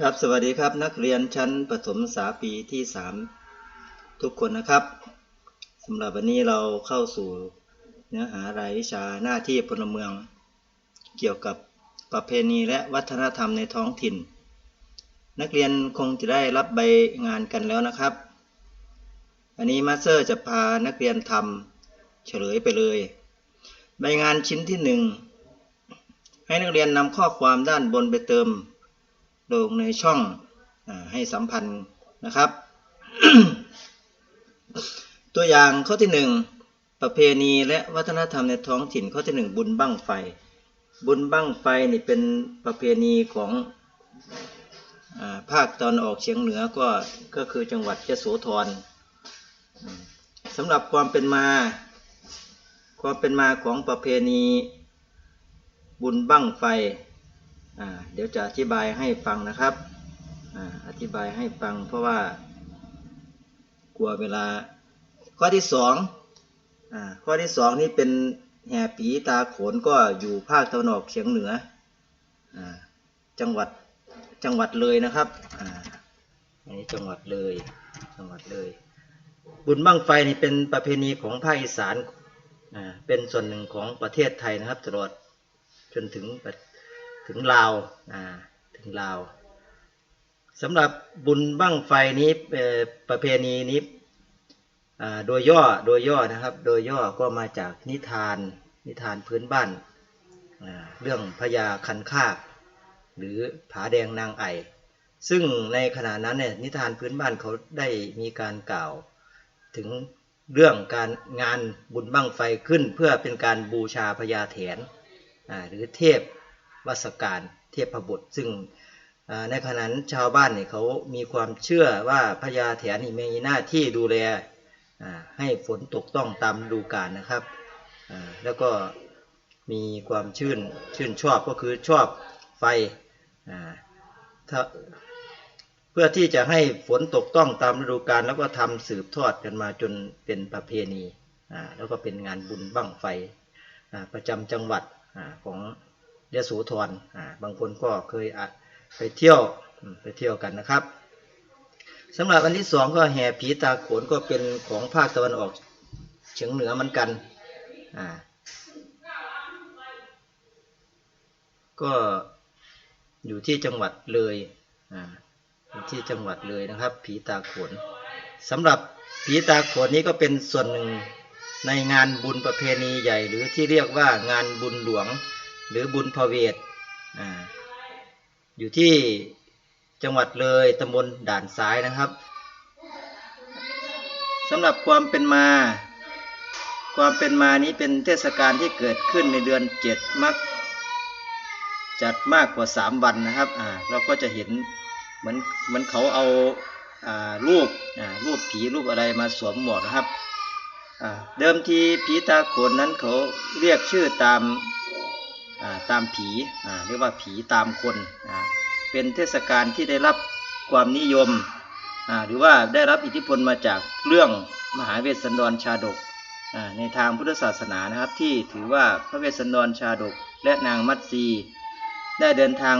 ครับสวัสดีครับนักเรียนชั้นประถมศึกษาปีที่ 3 ทุกคนนะครับสำหรับวันนี้เราเข้าสู่เนื้อหารายวิชาหน้าที่พลเมือง เกี่ยวกับประเพณีและวัฒนธรรมในท้องถิ่น นักเรียนคงจะได้รับใบงานกันแล้วนะครับ อันนี้มาสเตอร์จะพานักเรียนทำเฉลยไปเลย ใบงานชิ้นที่หนึ่งให้นักเรียนนำข้อความด้านบนไปเติม ลงในช่องอให้สัมพันธ์นะครับ ตัวอย่างข้อที่หนึ่งประเพณีและวัฒนธรรมในท้องถิ่นข้อที่หนึ่งบุญบั้งไฟ บุญบั้งไฟนี่เป็นประเพณีของอภาคตอนออกเฉียงเหนือก็ก็คือจังหวัดยะโสธรสำหรับความเป็นมา ความเป็นมาของประเพณีบุญบั้งไฟ เดี๋ยวจะอธิบายให้ฟังนะครับออธิบายให้ฟังเพราะว่า กลัวเวลา ข้อที่สองอข้อที่สองนี่เป็นแห่ผีตาโขนก็อยู่ภาคตะวันออกเฉียงเหนืออจังหวัดจังหวัดเลยนะครับอันนี้จังหวัดเลย จังหวัดเลย บุญบั้งไฟนี่เป็นประเพณีของภาคอีสานเป็นส่วนหนึ่งของประเทศไทยนะครับตลอดจนถึงประ ถึงลาวอ่าถึงลาวสำหรับบุญบั้งไฟนี้ประเพณีนี้โดยย่อโดยย่อนะครับ โดยย่อก็มาจากนิทานนิทานพื้นบ้าน เรื่องพญาคันคาก หรือผาแดงนางไอ ซึ่งในขณะนั้นเนี่ยนิทานพื้นบ้านเขาได้มีการกล่าว ถึงเรื่องการงานบุญบั้งไฟขึ้น เพื่อเป็นการบูชาพญาแถนหรือเทพ วัสการเทพบุตร ซึ่งในขณะนั้นชาวบ้านเนี่ยเขามีความเชื่อว่าพญาแถนีมีหน้าที่ดูแลให้ฝนตกต้องตามฤดูกาลนะครับ แล้วก็มีความชื่นชื่นชอบก็คือชอบไฟเพื่อที่จะให้ฝนตกต้องตามฤดูกาลแล้วก็ทำสืบทอดกันมาจนเป็นประเพณีแล้วก็เป็นงานบุญบั้งไฟประจำจังหวัดอของ ยโสธรอ่าบางคนก็เคยอะไปเที่ยวไปเที่ยวกันนะครับสำหรับอันที่สองก็แห่ผีตาโขนก็เป็นของภาคตะวันออกเฉียงเหนือเหมือนกันอ่าก็อยู่ที่จังหวัดเลยอ่าอยู่ที่จังหวัดเลยนะครับ ผีตาโขนสำหรับผีตาโขนนี้ก็เป็นส่วนหนึ่งในงานบุญประเพณีใหญ่ หรือที่เรียกว่างานบุญหลวง หรือบุญพเวทอ่าอยู่ที่จังหวัดเลยตำบลด่านซ้ายนะครับสำหรับความเป็นมา ความเป็นมานี้เป็นเทศกาลที่เกิดขึ้นในเดือนเจ็ดมักจัดมากกว่าสามวันนะครับอ่าเราก็จะเห็นเหมือนเหมือนเขาเอาอ่ารูปอ่ารูปผีรูปอะไรมาสวมหมวกนะครับอ่าเดิมทีผีตาโขนนั้นเขาเรียกชื่อตาม ตามผีเรียกว่าผีตามคนเป็นเทศกาลที่ได้รับความนิยมหรือว่าได้รับอิทธิพลมาจากเรื่องมหาเวสสันดรชาดกในทางพุทธศาสนานะครับ ที่ถือว่าพระเวสสันดรชาดก และนางมัตสีได้เดินทาง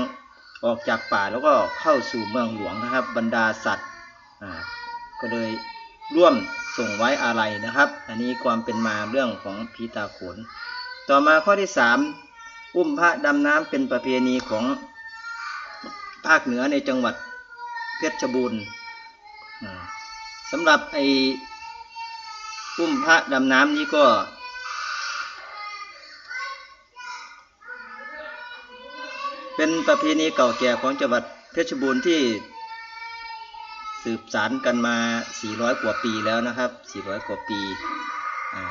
ออกจากป่าแล้วก็เข้าสู่เมืองหลวงนะครับ บรรดาสัตว์ก็เลยร่วมส่งไว้อาลัยนะครับ อันนี้ความเป็นมาเรื่องของผีตาโขน ต่อมาข้อที่สาม อุ้มพระดำน้ำเป็นประเพณีของภาคเหนือในจังหวัดเพชรบูรณ์สำหรับไอ้อุ้มพระดำน้ำนี้ก็ เป็นประเพณีเก่าแก่ของจังหวัดเพชรบูรณ์ที่สืบสานกันมา 400 กว่าปีแล้วนะครับ 400 กว่าปี อ่า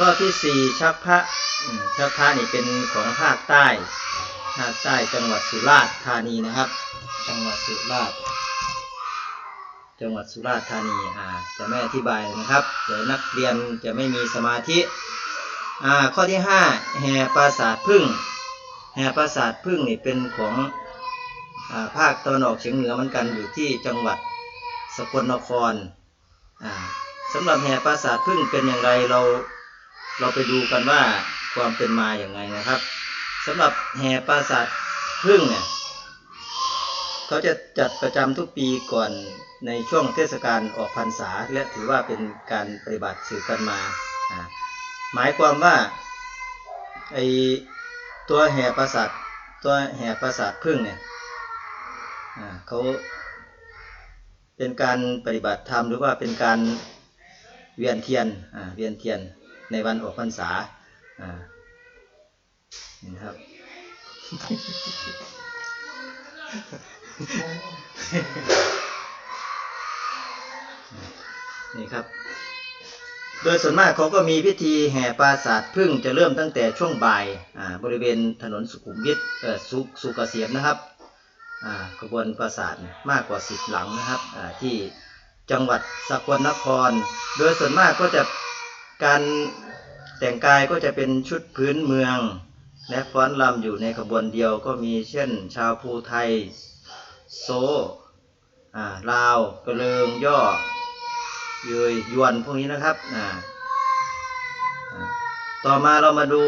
ข้อที่สี่ชักพระอืมชักพระนี่เป็นของภาคใต้ภาคใต้จังหวัดสุราษฎร์ธานีนะครับ จังหวัดสุราษฎร์จังหวัดสุราษฎร์ธานีอ่าจะไม่อธิบายนะครับเดี๋ยวนักเรียนจะไม่มีสมาธิอ่าข้อที่ห้าแห่ปราสาทพึ่งแห่ปราสาทพึ่งนี่เป็นของอ่าภาคตะวันออกเฉียงเหนือเหมือนกันอยู่ที่จังหวัดสกลนครอ่าสำหรับแห่ปราสาทพึ่งเป็นอย่างไรเรา เราไปดูกันว่าความเป็นมาอย่างไงนะครับสำหรับแห่ปราสาทพึ่งเนี่ยเขาจะจัดประจำทุกปีก่อนในช่วงเทศกาลออกพรรษา และถือว่าเป็นการปฏิบัติสืบกันมา หมายความว่าไอตัวแห่ปราสาทตัวแห่ปราสาทพึ่งเนี่ยเขาเป็นการปฏิบัติธรรมหรือว่าเป็นการเวียนเทียนเวียนเทียน ในวันออกพรรษาอ่านะครับ นี่ครับ โดยส่วนมากเขาก็มีพิธีแห่ปราสาทพึ่งจะเริ่มตั้งแต่ช่วงบ่ายอ่าบริเวณถนนสุขุมวิทสุสุกเกษมนะครับอ่าขบวนปราสาทมากกว่าสิบหลังนะครับอ่าที่จังหวัดสกลนคร โดยส่วนมากก็จะ การแต่งกายก็จะเป็นชุดพื้นเมือง และฟ้อนรำอยู่ในขบวนเดียวก็มีเช่น ชาวภูไทย โซอ่าลาวกระเลิงย่อเยยยวนพวกนี้นะครับอ่าอ่าต่อมาเรามาดู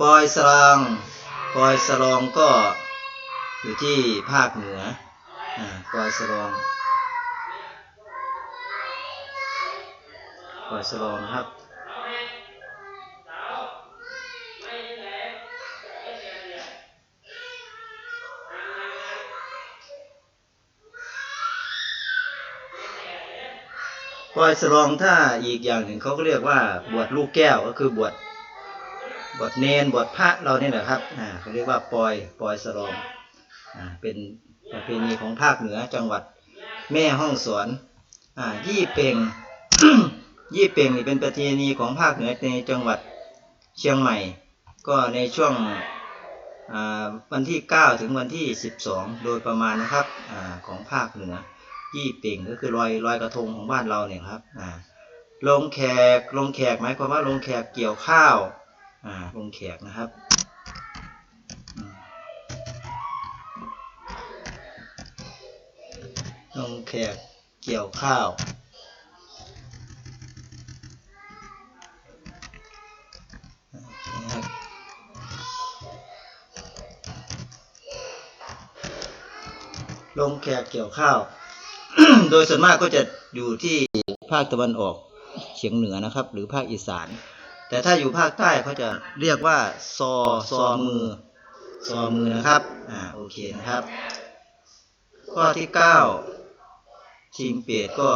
ปอยสลองปอยสลองก็อยู่ที่ภาคเหนืออ่าปอยสลอง ปลอยสลองครับปล่อยสรองถ้าอีกอย่างหนึ่งเขาก็เรียกว่าบวชลูกแก้วก็คือบวชบวชเนนบวชพระเราเนี่ยนะครับอ่าเขาเรียกว่าปล่อยปล่อยสรองอ่าเป็นประเพณีของภาคเหนือจังหวัดแม่ห้องสวนอ่ายี่เป่ง ยี่เป่งนี่เป็นประเพณีของภาคเหนือในจังหวัดเชียงใหม่ ก็ในช่วงวันที่ 9 ถึงวันที่ 12 โดยประมาณนะครับอของภาคเหนือยี่เป่งก็คือลอยลอยกระทงของบ้านเราเนี่ยครับลงแขกลงแขกหมายความว่าลงแขกเกี่ยวข้าวลงแขกนะครับลงแขกเกี่ยวข้าว ลงแขกเกี่ยวข้าว โดยส่วนมากก็จะอยู่ที่ภาคตะวันออกเฉียงเหนือนะครับ หรือภาคอีสาน แต่ถ้าอยู่ภาคใต้เขาจะเรียกว่าซอซอมือซอมือนะครับอ่าโอเคนะครับ ข้อที่เก้าชิงเปรตก็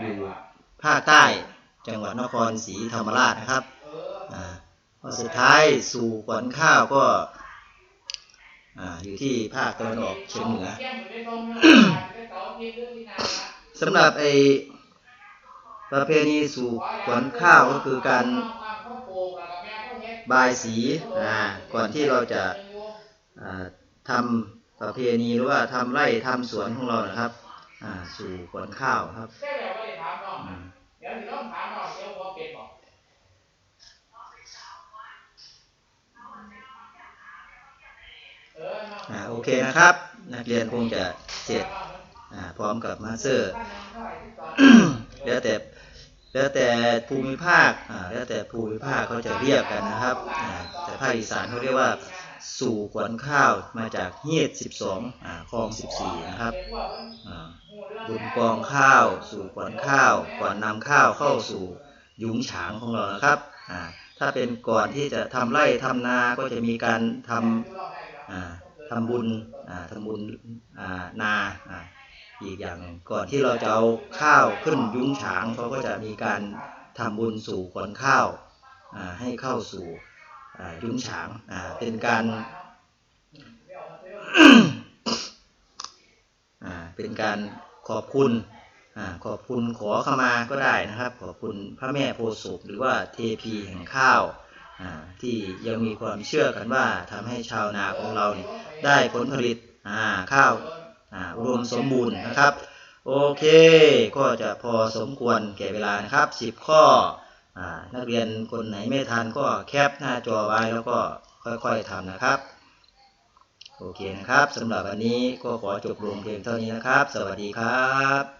อยู่ภาคใต้จังหวัดนครศรีธรรมราชนะครับอ่าข้อสุดท้ายสู่ขวัญข้าวก็ อ่าอยู่ที่ภาคตะวันออกเฉียงเหนือสำหรับไอประเพณีสู่ขวัญข้าวก็คือการบายสีอ่าก่อนที่เราจะอ่าทำประเพณีหรือว่าทำไร่ทำสวนของเรานะครับอ่าสู่ขวัญข้าวครับ อืมอ่าโอเคนะครับ นักเรียนคงจะเสร็จอ่าพร้อมกับมาสเตอร์แล้วแต่แล้วแต่ภูมิภาคอ่าแล้วแต่ภูมิภาคเขาจะเรียกกันนะครับอ่าแต่ภาคอีสานเขาเรียกว่าสู่ขวัญข้าวมาจากเฮียด12อ่าคลอง14นะครับอ่าบุญกองข้าว สู่ขวัญข้าวก่อนนำข้าวเข้าสู่ยุ้งฉางของเรานะครับอ่าถ้าเป็นก่อนที่จะทำไร่ทำนาก็จะมีการทำอ่า ทำบุญอ่าทำบุญนาอีกอย่างก่อนที่เราจะเอาข้าวขึ้นยุ้งฉางเขาก็จะมีการทำบุญสู่ขนข้าวให้เข้าสู่ยุ้งฉางเป็นการเป็นการขอบคุณอขอบคุณขอขมาก็ได้นะครับ ขอบคุณพระแม่โพธิ์ศพหรือว่าเทพีแห่งข้าว ที่ยังมีความเชื่อกันว่าทำให้ชาวนาของเราเนี่ยได้ผลผลิตข้าวอ่าอุดมสมบูรณ์นะครับ โอเค ก็จะพอสมควรแก่เวลานะครับ 10 ข้ออนักเรียนคนไหนไม่ทันก็แคปหน้าจอไว้แล้วก็ค่อยๆทำนะครับโอเคนะครับสำหรับวันนี้ก็ขอจบลงเพียงเท่านี้นะครับ สวัสดีครับ